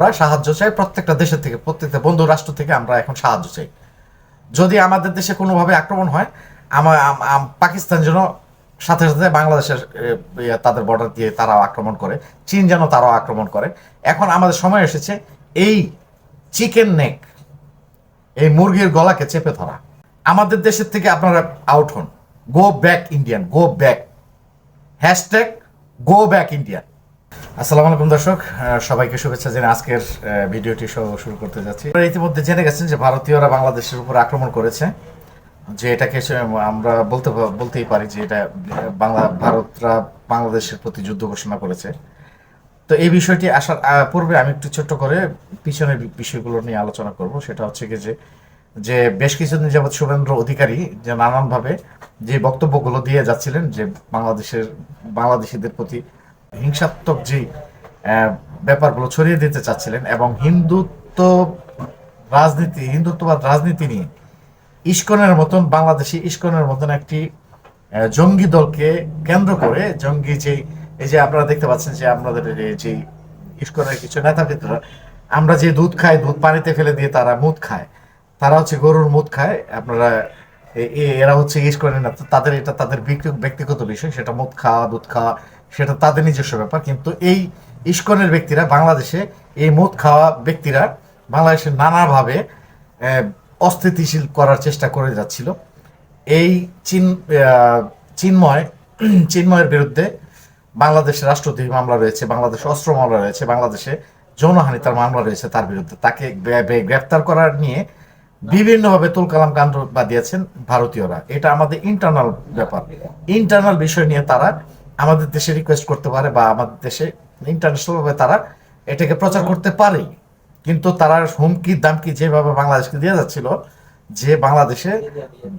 আমরা সাহায্য চাই প্রত্যেকটা দেশের থেকে প্রত্যেকটা বন্ধু রাষ্ট্র থেকে আমরা এখন সাহায্য চাই। যদি আমাদের দেশে কোনোভাবে আক্রমণ হয় আমার আম- আম- পাকিস্তান যেন সাথে সাথে বাংলাদেশের ইয়ে, তাদের বর্ডার দিয়ে তারাও আক্রমণ করে চীন যেন তারাও আক্রমণ করে। এখন আমাদের সময় এসেছে এই চিকেন নেক এই মুরগির গলাকে চেপে ধরা। আমাদের দেশের থেকে আপনারা আউট হন। Go back Indian go back hashtag go back Indian আসসালামু আলাইকুম দর্শক সবাইকে শুভেচ্ছা জেনে আজকের ভিডিওটি শুরু করতে যাচ্ছি। ইতিমধ্যে জেনে গেছেন যে ভারতীয়রা বাংলাদেশের উপর আক্রমণ করেছে, যে এটাকে আমরা বলতে বলতেই পারি যে এটা বাংলা, ভারতরা বাংলাদেশের প্রতি যুদ্ধ ঘোষণা করেছে। তো এই বিষয়টি আসার পূর্বে আমি একটু ছোট্ট করে পিছনের বিষয়গুলো নিয়ে আলোচনা করব। সেটা হচ্ছে কি যে যে বেশ কিছুদিন যাবৎ শুভেন্দ্র অধিকারী যে নানানভাবে যে বক্তব্যগুলো দিয়ে যাচ্ছিলেন যে বাংলাদেশের, বাংলাদেশিদের প্রতি হিংসাত্মক যে ব্যাপারগুলো ছড়িয়ে দিতে চাচ্ছিলেন এবং হিন্দুত্ব রাজনীতি, হিন্দুত্ববাদ রাজনীতি নিয়ে ইস্কনের মতন, বাংলাদেশি ইস্কনের মতন একটি জঙ্গি দলকে কেন্দ্র করে, জঙ্গি যে, এই যে আপনারা দেখতে পাচ্ছেন যে আমাদের যে ইস্কনের কিছু নেতাবৃন্দরা আমরা যে দুধ খাই, দুধ পানিতে ফেলে দিয়ে তারা মুদ খায়। তারা হচ্ছে গরুর মুদ খায়। আপনারা এরা হচ্ছে ইস্কনের নেতা। তাদের এটা, তাদের ব্যক্তিগত বিষয়, সেটা মুদ খাওয়া, দুধ খাওয়া সেটা তাদের নিজস্ব ব্যাপার, কিন্তু এই ইস্কনের ব্যক্তিরা বাংলাদেশে এই মদ খাওয়া ব্যক্তিরা বাংলাদেশে নানাভাবে অস্থিতিশীল করার চেষ্টা করে যাচ্ছিল। এই চীন চিন্ময়, চিন্ময়ের বিরুদ্ধে বাংলাদেশে রাষ্ট্রদ্রোহী মামলা রয়েছে, বাংলাদেশে অস্ত্র মামলা রয়েছে, বাংলাদেশে যৌনহানি তার মামলা রয়েছে তার বিরুদ্ধে। তাকে গ্রে- গ্রে- গ্রেফতার করার নিয়ে বিভিন্নভাবে তুলকালাম কাণ্ড বাদিয়েছেন ভারতীয়রা। এটা আমাদের ইন্টারনাল ব্যাপার। ইন্টারনাল বিষয় নিয়ে তারা আমাদের দেশে রিকোয়েস্ট করতে পারে বা আমাদের দেশে ইন্টারন্যাশনাল ভাবে তারা এটাকে প্রচার করতে পারে। কিন্তু তারা হুমকি, দামকি যেভাবে বাংলাদেশকে দিয়ে যাচ্ছিল, যে বাংলাদেশে,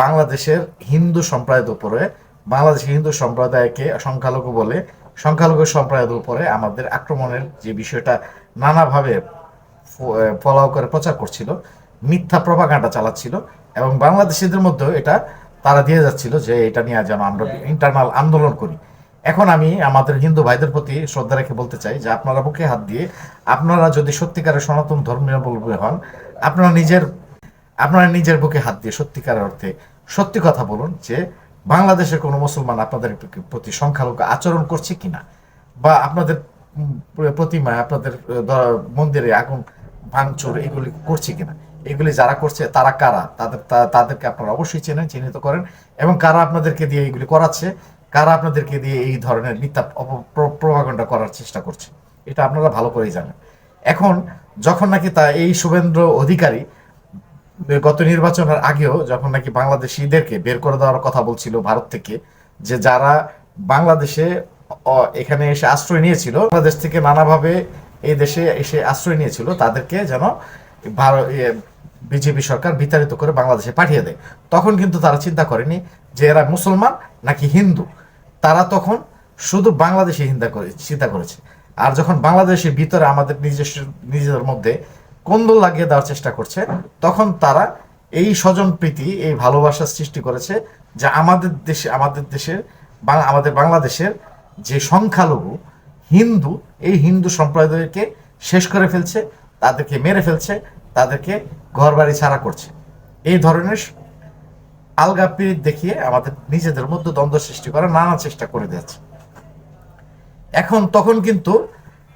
বাংলাদেশের হিন্দু সম্প্রদায়ের উপরে, বাংলাদেশের হিন্দু সম্প্রদায়কে সংখ্যালঘু বলে, সংখ্যালঘু সম্প্রদায়ের উপরে আমাদের আক্রমণের যে বিষয়টা নানাভাবে ফলাও করে প্রচার করছিল, মিথ্যা প্রভাকাণ্ডা চালাচ্ছিল এবং বাংলাদেশিদের মধ্যেও এটা তারা দিয়ে যাচ্ছিল যে এটা নিয়ে যেন আমরা ইন্টারনাল আন্দোলন করি। এখন আমি আমাদের হিন্দু ভাইদের প্রতি শ্রদ্ধা রেখে বলতে চাই যে আপনারা বুকে হাত দিয়ে, আপনারা যদি সত্যিকারের সনাতন ধর্মীয় বলবে হন, আপনারা নিজের আপনারা নিজের বুকে হাত দিয়ে সত্যিকারের অর্থে সত্যি কথা বলুন যে বাংলাদেশের কোনো মুসলমান আপনাদের প্রতি সংখ্যালঘু আচরণ করছে কিনা বা আপনাদের প্রতিমায় আপনাদের মন্দিরে আগুন ভাঙচুর এগুলি করছে কিনা? এগুলি যারা করছে তারা কারা? তাদের তাদেরকে আপনারা অবশ্যই চেনেন, চিহ্নিত করেন এবং কারা আপনাদেরকে দিয়ে এগুলি করাচ্ছে? কারা আপনাদেরকে দিয়ে এই ধরনের মিথ্যা প্রভাগণ্ডা করার চেষ্টা করছে? এটা আপনারা ভালো করেই জানেন। এখন যখন নাকি তা এই শুভেন্দ্র অধিকারী গত নির্বাচনের আগেও যখন নাকি বাংলাদেশিদেরকে বের করে দেওয়ার কথা বলছিল ভারত থেকে, যে যারা বাংলাদেশে এখানে এসে আশ্রয় নিয়েছিল, বাংলাদেশ থেকে নানাভাবে এই দেশে এসে আশ্রয় নিয়েছিল, তাদেরকে যেন ভারত বিজেপি সরকার বিতাড়িত করে বাংলাদেশে পাঠিয়ে দেয়। তখন কিন্তু তারা চিন্তা করেনি যে এরা মুসলমান নাকি হিন্দু। তারা তখন শুধু বাংলাদেশে হিন্দা করে, চিন্তা করেছে। আর যখন বাংলাদেশের ভিতরে আমাদের নিজস্ব, নিজেদের মধ্যে কোন্দল লাগিয়ে দেওয়ার চেষ্টা করছে, তখন তারা এই স্বজন প্রীতি, এই ভালোবাসার সৃষ্টি করেছে যে আমাদের দেশে, আমাদের দেশের আমাদের বাংলাদেশের যে সংখ্যালঘু হিন্দু, এই হিন্দু সম্প্রদায়কে শেষ করে ফেলছে, তাদেরকে মেরে ফেলছে, তাদেরকে ঘর বাড়ি ছাড়া করছে। এই ধরনের আলগা পীড়িত দেখিয়ে আমাদের নিজেদের মধ্যে দ্বন্দ্ব সৃষ্টি করার নানা চেষ্টা করে দিয়েছে। এখন তখন কিন্তু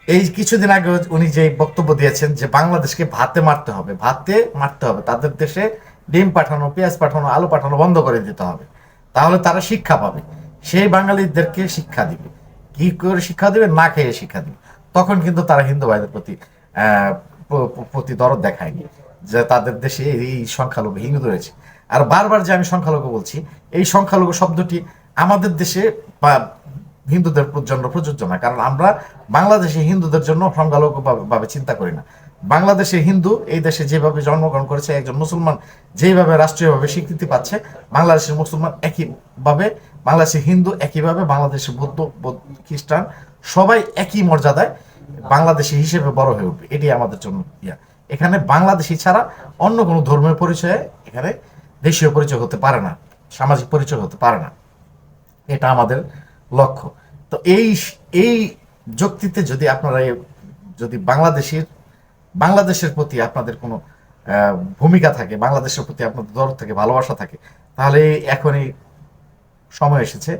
এই কিছুদিন আগে উনি যে বক্তব্য দিয়েছেন যে বাংলাদেশকে ভাতে মারতে হবে, ভাতে মারতে হবে, তাদের দেশে ডিম পাঠানো, পেঁয়াজ পাঠানো, আলু পাঠানো বন্ধ করে দিতে হবে, তাহলে তারা শিক্ষা পাবে, সেই বাঙালিদেরকে শিক্ষা দিবে। কি করে শিক্ষা দিবে? না খেয়ে শিক্ষা দিবে। তখন কিন্তু তারা হিন্দু ভাইদের প্রতি প্রতি দরদ দেখায়নি যে তাদের দেশে এই সংখ্যালঘু হিন্দু রয়েছে। আর বারবার যে আমি সংখ্যালঘু বলছি এই সংখ্যালঘু শব্দটি আমাদের দেশে বা হিন্দুদের জন্য প্রযোজ্য না কারণ আমরা বাংলাদেশে হিন্দুদের জন্য সংখ্যালঘু ভাবে- ভাবে চিন্তা করি না। বাংলাদেশে হিন্দু এই দেশে যেভাবে জন্মগ্রহণ করেছে একজন মুসলমান যেভাবে রাষ্ট্রীয়ভাবে স্বীকৃতি পাচ্ছে বাংলাদেশের মুসলমান একইভাবে বাংলাদেশের হিন্দু একইভাবে বাংলাদেশের বৌদ্ধ, খ্রিস্টান সবাই একই মর্যাদায় বাংলাদেশি হিসেবে বড় হয়ে উঠবে। এটি আমাদের জন্য ইয়া। এখানে বাংলাদেশি ছাড়া অন্য কোনো ধর্মের পরিচয়ে এখানে দেশীয় পরিচয় হতে পারে না, সামাজিক পরিচয় হতে পারে না। এটা আমাদের লক্ষ্য। তো এই এই যুক্তিতে যদি আপনারা যদি বাংলাদেশের বাংলাদেশের প্রতি আপনাদের কোনো ভূমিকা থাকে, বাংলাদেশের প্রতি আপনাদের দরদ থাকে, ভালোবাসা থাকে, তাহলে এখনই সময় এসেছে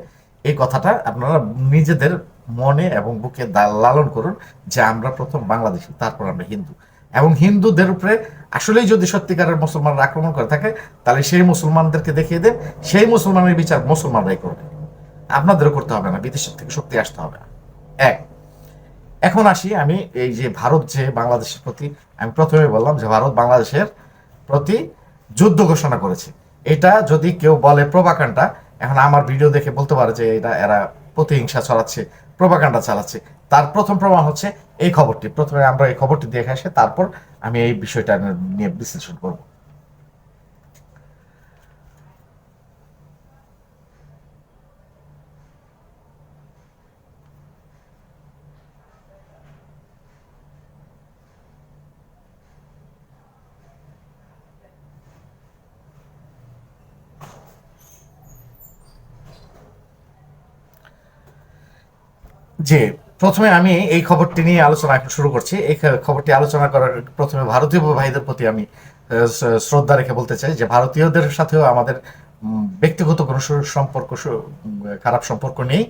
এই কথাটা আপনারা নিজেদের মনে এবং বুকে লালন করুন যে আমরা প্রথম বাংলাদেশি, তারপর আমরা হিন্দু। এবং হিন্দুদের উপরে আসলেই যদি সত্যিকারের মুসলমানরা আক্রমণ করে থাকে, তাহলে সেই মুসলমানদেরকে দেখিয়ে দেন, সেই মুসলমানের বিচার মুসলমানরাই করবে। আপনাদেরও করতে হবে না, বিদেশের থেকে শক্তি আসতে হবে না। এক, এখন আসি আমি এই যে ভারত যে বাংলাদেশের প্রতি, আমি প্রথমে বললাম যে ভারত বাংলাদেশের প্রতি যুদ্ধ ঘোষণা করেছে। এটা যদি কেউ বলে প্রভাকাণ্ডা এখন আমার ভিডিও দেখে বলতে পারে যে এটা, এরা প্রতিহিংসা ছড়াচ্ছে, প্রভাকাণ্ডা চালাচ্ছে। তার প্রথম প্রমাণ হচ্ছে এই খবরটি, প্রথমে আমরা এই খবরটি দেখে আসে, তারপর আমি এই বিষয়টা নিয়ে বিশ্লেষণ করব। যে প্রথমে আমি এই খবরটি নিয়ে আলোচনা শুরু করছি। এই খবরটি আলোচনা করার প্রথমে ভারতীয় ভাইদের প্রতি আমি শ্রদ্ধা রেখে বলতে চাই যে ভারতীয়দের সাথেও আমাদের ব্যক্তিগত কোনো সম্পর্ক খারাপ সম্পর্ক নেই।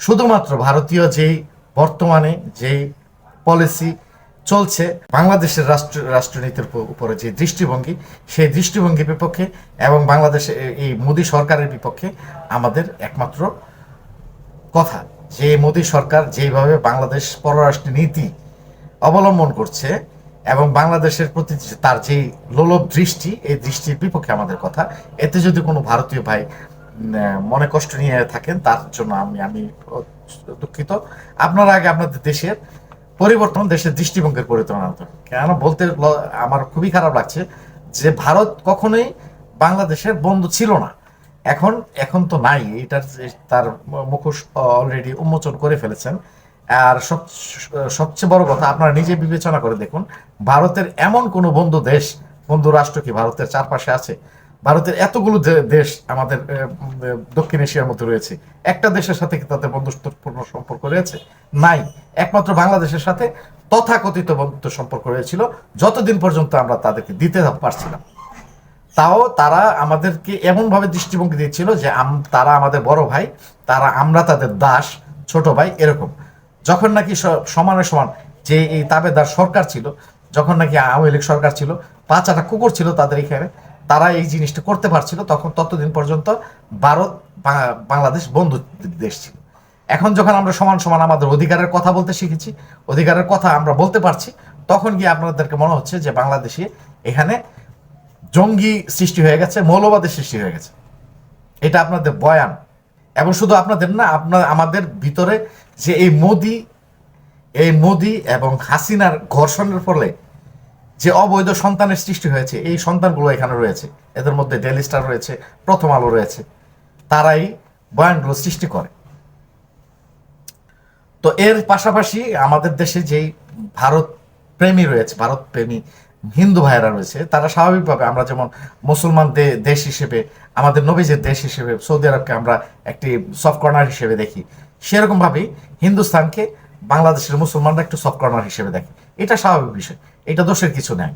শুধুমাত্র ভারতীয় যেই বর্তমানে যেই পলিসি চলছে, বাংলাদেশের রাষ্ট্র রাষ্ট্রনীতির উপরে যে দৃষ্টিভঙ্গি, সেই দৃষ্টিভঙ্গির বিপক্ষে এবং বাংলাদেশে এই মোদী সরকারের বিপক্ষে আমাদের একমাত্র কথা। যে মোদী সরকার যেভাবে বাংলাদেশ পররাষ্ট্র নীতি অবলম্বন করছে এবং বাংলাদেশের প্রতি তার যে লোলভ দৃষ্টি, এই দৃষ্টির বিপক্ষে আমাদের কথা, এতে যদি কোনো ভারতীয় ভাই মনে কষ্ট নিয়ে থাকেন, তার জন্য আমি আমি দুঃখিত আপনারা আগে আপনাদের দেশের পরিবর্তন, দেশের দৃষ্টিভঙ্গির পরিবর্তন আনতে। কেন বলতে আমার খুবই খারাপ লাগছে যে ভারত কখনোই বাংলাদেশের বন্ধু ছিল না এখন এখন তো নাই, এটার তার মুখোশ অলরেডি উন্মোচন করে ফেলেছেন। আর সব- সবচেয়ে বড় কথা, আপনারা নিজে বিবেচনা করে দেখুন, ভারতের এমন কোনো বন্ধু দেশ, বন্ধু রাষ্ট্র কি ভারতের চারপাশে আছে? ভারতের এতগুলো দেশ আমাদের দক্ষিণ এশিয়ার মধ্যে রয়েছে। একটা দেশের সাথে কি তাদের বন্ধুত্বপূর্ণ সম্পর্ক রয়েছে? নাই। একমাত্র বাংলাদেশের সাথে তথাকথিত বন্ধুত্ব সম্পর্ক রয়েছিল। যতদিন পর্যন্ত আমরা তাদেরকে দিতে পারছিলাম। তাও তারা আমাদেরকে এমনভাবে দৃষ্টিভঙ্গি দিচ্ছিল যে তারা আমাদের বড় ভাই, তারা আমরা তাদের দাস, ছোট ভাই, এরকম। যখন নাকি সমানে সমান যে এই তাবেদার সরকার ছিল, যখন নাকি আওয়ামী লীগ সরকার ছিল পাঁচাটা কুকুর ছিল তাদের এখানে, তারা এই জিনিসটা করতে পারছিল, তখন ততদিন পর্যন্ত ভারত বাংলাদেশ বন্ধু দেশ ছিল। এখন যখন আমরা সমান সমান আমাদের অধিকারের কথা বলতে শিখেছি, অধিকারের কথা আমরা বলতে পারছি, তখন গিয়ে আপনাদেরকে মনে হচ্ছে যে বাংলাদেশে এখানে জঙ্গি সৃষ্টি হয়ে গেছে, মৌলবাদের সৃষ্টি হয়ে গেছে। এটা আপনাদের বয়ান। এবং শুধু আপনাদের না, আপনার, আমাদের ভিতরে যে এই মোদি এই মোদি এবং হাসিনার ঘর্ষণের ফলে যে অবৈধ সন্তানের সৃষ্টি হয়েছে, এই সন্তানগুলো এখানে রয়েছে। এদের মধ্যে ডেলি স্টার রয়েছে, প্রথম আলো রয়েছে। তারাই বয়ানগুলো সৃষ্টি করে। তো এর পাশাপাশি আমাদের দেশে যেই ভারত প্রেমী রয়েছে, ভারত প্রেমী হিন্দু ভাইয়েরা রয়েছে, তারা স্বাভাবিকভাবে আমরা যেমন মুসলমান দেশ হিসেবে, আমাদের নবীজের দেশ হিসেবে, সৌদি আরবকে আমরা একটি সফট কর্নার হিসেবে দেখি। সেরকম ভাবেই হিন্দুস্তানকে বাংলাদেশের মুসলমানরা একটু সফট কর্নার হিসেবে দেখে। এটা স্বাভাবিক বিষয়, এটা দোষের কিছু নেই।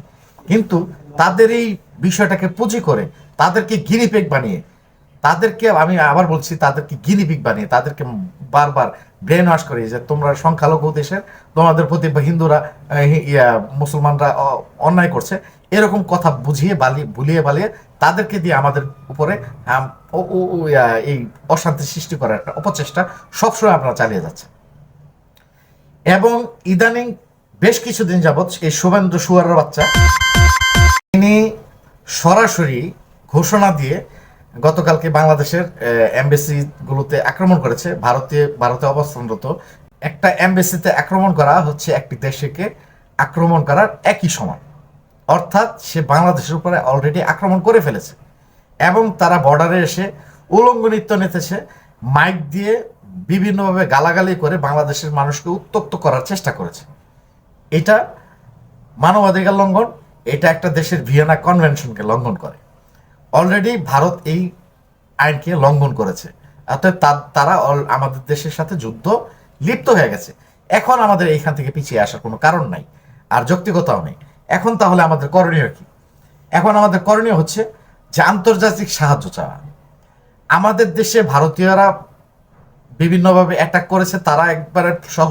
কিন্তু তাদের এই বিষয়টাকে পুঁজি করে, তাদেরকে গিরিপেক বানিয়ে, তাদেরকে আমি আবার বলছি, তাদেরকে গিনিপিক বানিয়ে, তাদেরকে বারবার ব্রেন ওয়াশ করে যে তোমরা সংখ্যালঘু দেশের তোমাদের প্রতি হিন্দুরা মুসলমানরা অন্যায় করছে, এরকম কথা বুঝিয়ে বালি, বুলিয়ে বালিয়ে তাদেরকে দিয়ে আমাদের উপরে এই অশান্তি সৃষ্টি করার একটা অপচেষ্টা সবসময় আপনারা চালিয়ে যাচ্ছে এবং ইদানিং বেশ কিছুদিন যাবৎ এই শুভেন্দ্র সুয়ারের বাচ্চা, তিনি সরাসরি ঘোষণা দিয়ে গতকালকে বাংলাদেশের এমবেসি গুলোতে আক্রমণ করেছে। ভারতীয় ভারতে অবস্থানরত। একটা এমবেসিতে আক্রমণ করা হচ্ছে একটি দেশকে আক্রমণ করার একই সময়। অর্থাৎ সে বাংলাদেশের উপরে অলরেডি আক্রমণ করে ফেলেছে। এবং তারা বর্ডারে এসে উলঙ্গ নৃত্য নেতেছে মাইক দিয়ে বিভিন্নভাবে গালাগালি করে বাংলাদেশের মানুষকে উত্তক্ত করার চেষ্টা করেছে। এটা মানবাধিকার লঙ্ঘন, এটা একটা দেশের ভিয়েনা কনভেনশনকে লঙ্ঘন করে। অলরেডি ভারত এই আইনকে লঙ্ঘন করেছে। অর্থাৎ তারা আমাদের দেশের সাথে যুদ্ধ লিপ্ত হয়ে গেছে। এখন আমাদের এইখান থেকে পিছিয়ে আসার কোনো কারণ নাই, আর যৌক্তিকতাও নেই। এখন তাহলে আমাদের করণীয় কি? এখন আমাদের করণীয় হচ্ছে যে আন্তর্জাতিক সাহায্য চাওয়া। আমাদের দেশে ভারতীয়রা বিভিন্নভাবে অ্যাটাক করেছে, তারা একবারে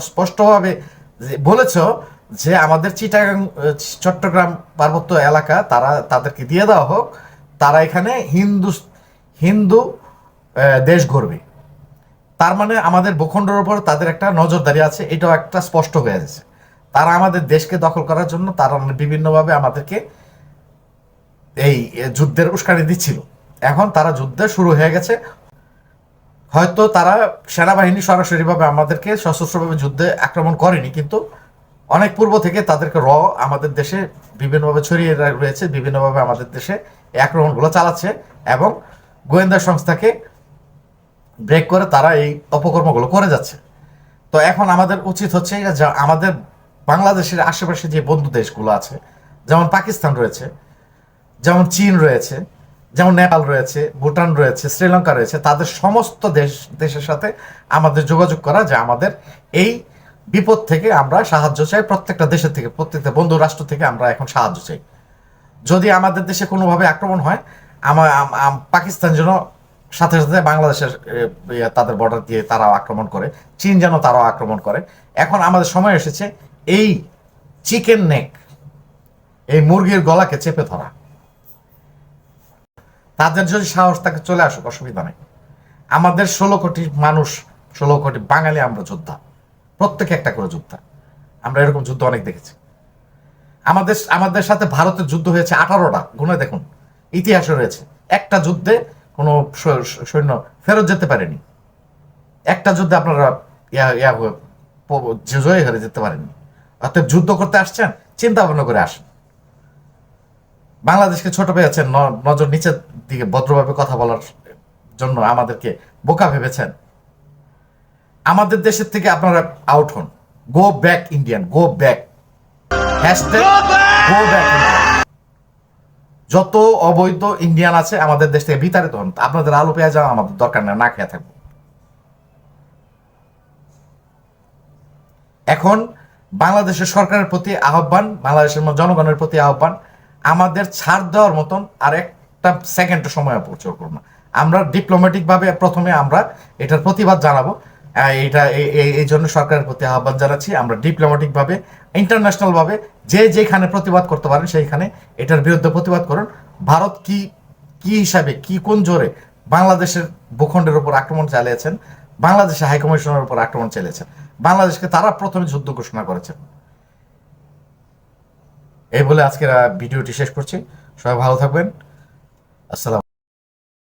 স্পষ্টভাবে বলেছ যে আমাদের চিটাগাং চট্টগ্রাম পার্বত্য এলাকা, তারা তাদেরকে দিয়ে দেওয়া হোক তারা এখানে হিন্দু হিন্দু দেশ গড়বে তার মানে আমাদের ভূখণ্ডের উপর তাদের একটা নজরদারি আছে, এটাও একটা স্পষ্ট হয়ে গেছে। তারা আমাদের দেশকে দখল করার জন্য তারা বিভিন্নভাবে আমাদেরকে এই যুদ্ধের উস্কানি দিচ্ছিল। এখন তারা যুদ্ধ শুরু হয়ে গেছে। হয়তো তারা সেনাবাহিনী সরাসরিভাবে আমাদেরকে সশস্ত্রভাবে যুদ্ধে আক্রমণ করেনি, কিন্তু অনেক পূর্ব থেকে তাদেরকে র আমাদের দেশে বিভিন্নভাবে ছড়িয়ে রয়েছে, বিভিন্নভাবে আমাদের দেশে আক্রমণগুলো চালাচ্ছে এবং গোয়েন্দা সংস্থাকে ব্রেক করে তারা এই অপকর্মগুলো করে যাচ্ছে। তো এখন আমাদের উচিত হচ্ছে আমাদের বাংলাদেশের আশেপাশে যে বন্ধু দেশগুলো আছে, যেমন পাকিস্তান রয়েছে, যেমন চীন রয়েছে, যেমন নেপাল রয়েছে, ভুটান রয়েছে, শ্রীলঙ্কা রয়েছে, তাদের সমস্ত দেশ, দেশের সাথে আমাদের যোগাযোগ করা যে আমাদের এই বিপদ থেকে আমরা সাহায্য চাই, প্রত্যেকটা দেশের থেকে, প্রত্যেকটা বন্ধু রাষ্ট্র থেকে আমরা এখন সাহায্য চাই। যদি আমাদের দেশে কোনোভাবে আক্রমণ হয় আমার আম- আম- পাকিস্তান যেন সাথে সাথে বাংলাদেশের ইয়ে, তাদের বর্ডার দিয়ে তারাও আক্রমণ করে চীন যেন তারাও আক্রমণ করে। এখন আমাদের সময় এসেছে এই চিকেন নেক এই মুরগির গলাকে চেপে ধরা। তাদের যদি সাহস তাকে চলে আসুক অসুবিধা নেই। আমাদের ষোলো কোটি মানুষ ষোলো কোটি বাঙালি আমরা যোদ্ধা। প্রত্যেকে একটা করে যোদ্ধা। আমরা এরকম যুদ্ধ অনেক দেখেছি। আমাদের আমাদের সাথে ভারতের যুদ্ধ হয়েছে আঠারোটা। গুনে দেখুন, ইতিহাসে রয়েছে। একটা যুদ্ধে কোনো সৈন্য ফেরত যেতে পারেনি। একটা যুদ্ধে আপনারা ইয়া ইয়া জয় হেরে যেতে পারেননি। অর্থাৎ যুদ্ধ করতে আসছেন, চিন্তা ভাবনা করে আসেন। বাংলাদেশকে ছোট পেয়েছেন নজর নিচের দিকে ভদ্রভাবে কথা বলার জন্য আমাদেরকে বোকা ভেবেছেন। আমাদের দেশের থেকে আপনারা আউট হন। Go back Indian go back যত অবৈধ ইন্ডিয়ান আছে আমাদের দেশ থেকে বিতাড়িত হন, আপনাদের আলু, পেঁয়াজ আমাদের দরকার নেই না খেয়ে থাকব। এখন বাংলাদেশের সরকারের প্রতি আহ্বান, বাংলাদেশের জনগণের প্রতি আহ্বান, আমাদের ছাড় দেওয়ার মতন আর একটা সেকেন্ড সময় অপচয় করব না। আমরা ডিপ্লোম্যাটিক ভাবে প্রথমে আমরা এটার প্রতিবাদ জানাব। এটা এই- জন্য সরকারের প্রতি আহ্বান জানাচ্ছি। আমরা ডিপ্লোম্যাটিক ভাবে ইন্টারন্যাশনাল ভাবে যে যেখানে প্রতিবাদ করতে পারেন সেইখানে এটার বিরুদ্ধে প্রতিবাদ করুন। ভারত কি কি হিসাবে, কি কোন জোরে বাংলাদেশের ভূখণ্ডের উপর আক্রমণ চালিয়েছেন? বাংলাদেশের হাইকমিশনের উপর আক্রমণ চালিয়েছেন। বাংলাদেশকে তারা প্রথমে যুদ্ধ ঘোষণা করেছেন। এই বলে আজকের ভিডিওটি শেষ করছি। সবাই ভালো থাকবেন। আসসালাম